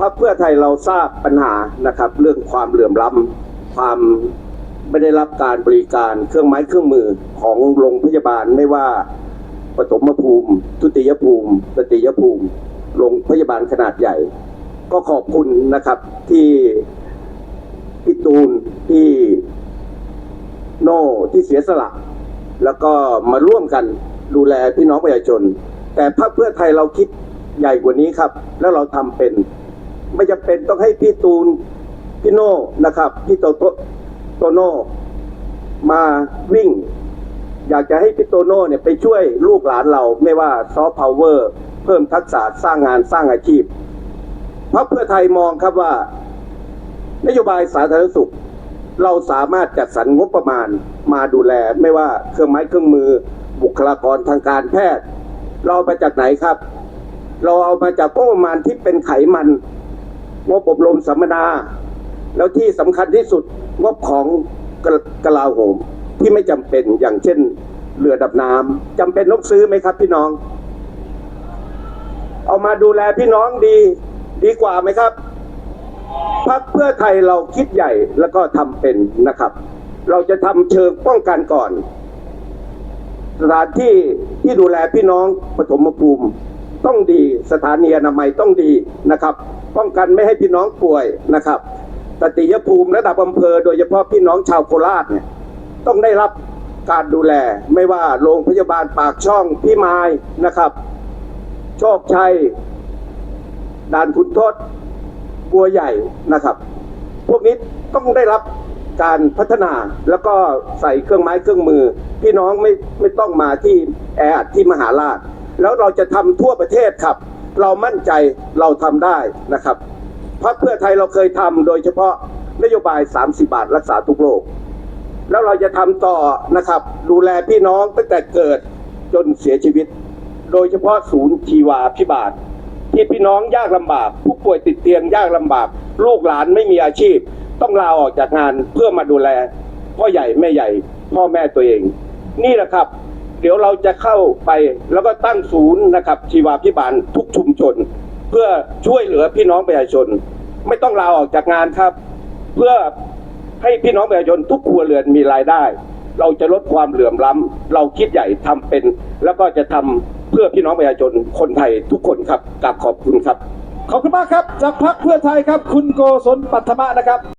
พรรคเพื่อไทยเราทราบปัญหานะครับ เรื่องความเหลื่อมล้ำความไม่ได้รับการบริการเครื่องไม้เครื่องมือของโรงพยาบาลไม่ว่าปฐมภูมิ ทุติยภูมิตติยภูมิโรงพยาบาลขนาดใหญ่ ก็ขอบคุณนะครับที่พี่ตูนที่โน่ที่เสียสละ แล้วก็มาร่วมกันดูแลพี่น้องประชาชน แต่พรรคเพื่อไทยเราคิดใหญ่กว่านี้ครับ แล้วเราทำเป็น ไม่จำเป็นต้องให้พี่ตูนพี่โน่นะครับพี่โตโตโตโน่มาวิ่ง อยากจะให้พี่โตโน่เนี่ยไปช่วยลูกหลานเราไม่ว่าซอฟต์พาวเวอร์เพิ่มทักษะสร้างงานสร้างอาชีพพรรคเพื่อไทยมองครับว่า นโยบายสาธารณสุข เราสามารถจัดสรรงบประมาณมาดูแล ไม่ว่าเครื่องไม้เครื่องมือ บุคลากรทางการแพทย์ เราเอามาจากไหนครับ เราเอามาจากงบประมาณที่เป็นไขมัน งบอบรมสัมมนา แล้วที่สำคัญที่สุดงบของกระกลาโหมที่ไม่จำเป็นอย่างเช่น เรือดับน้ำจำเป็นต้องซื้อไหมครับพี่น้อง เอามาดูแลพี่น้องดีดีกว่าไหมครับพักเพื่อไทยเราคิดใหญ่แล้วก็ทำเป็นนะครับ เราจะทำเชิงป้องกันก่อนสถานที่ที่ดูแลพี่น้องปฐมภูมิต้องดีสถานีอนามัยต้องดีนะครับ ป้องกันไม่ให้พี่น้องป่วยนะครับตติยภูมิระดับอำเภอ โดยเฉพาะพี่น้องชาวโคราชเนี่ยต้องได้รับการดูแล ไม่ว่าโรงพยาบาลปากช่องพี่ไม้นะครับ โชคชัยด่านขุนทดบัวใหญ่นะครับ พวกนี้ต้องได้รับการพัฒนาแล้วก็ใส่เครื่องไม้เครื่องมือ พี่น้องไม่ไม่ต้องมาที่แออัดที่มหาราช แล้วเราจะทำทั่วประเทศครับ เรามั่นใจเราทำได้นะครับพรรคเพื่อไทยเราเคยทำโดยเฉพาะนโยบาย 30 บาทรักษาทุกโรคแล้วเราจะทำต่อนะครับ ดูแลพี่น้องตั้งแต่เกิดจนเสียชีวิต โดยเฉพาะศูนย์ชีวาพิบาลที่พี่น้องยากลำบาก ผู้ป่วยติดเตียงยากลำบาก ลูกหลานไม่มีอาชีพ ต้องลาออกจากงานเพื่อมาดูแล พ่อใหญ่แม่ใหญ่ พ่อแม่ตัวเอง นี่แหละครับ เดี๋ยวเราจะเข้าไปแล้วก็ตั้งศูนย์นะครับชีวาพิบาลทุกชุมชน เพื่อช่วยเหลือพี่น้องประชาชน ไม่ต้องลาออกจากงานครับ เพื่อให้พี่น้องประชาชนทุกครัวเรือนมีรายได้ เราจะลดความเหลื่อมล้ำเราคิดใหญ่ทำเป็น แล้วก็จะทำเพื่อพี่น้องประชาชนคนไทยทุกคนครับกราบขอบคุณครับ ขอบคุณมากครับจากพรรคเพื่อไทยครับ คุณโกศลปัทมะนะครับ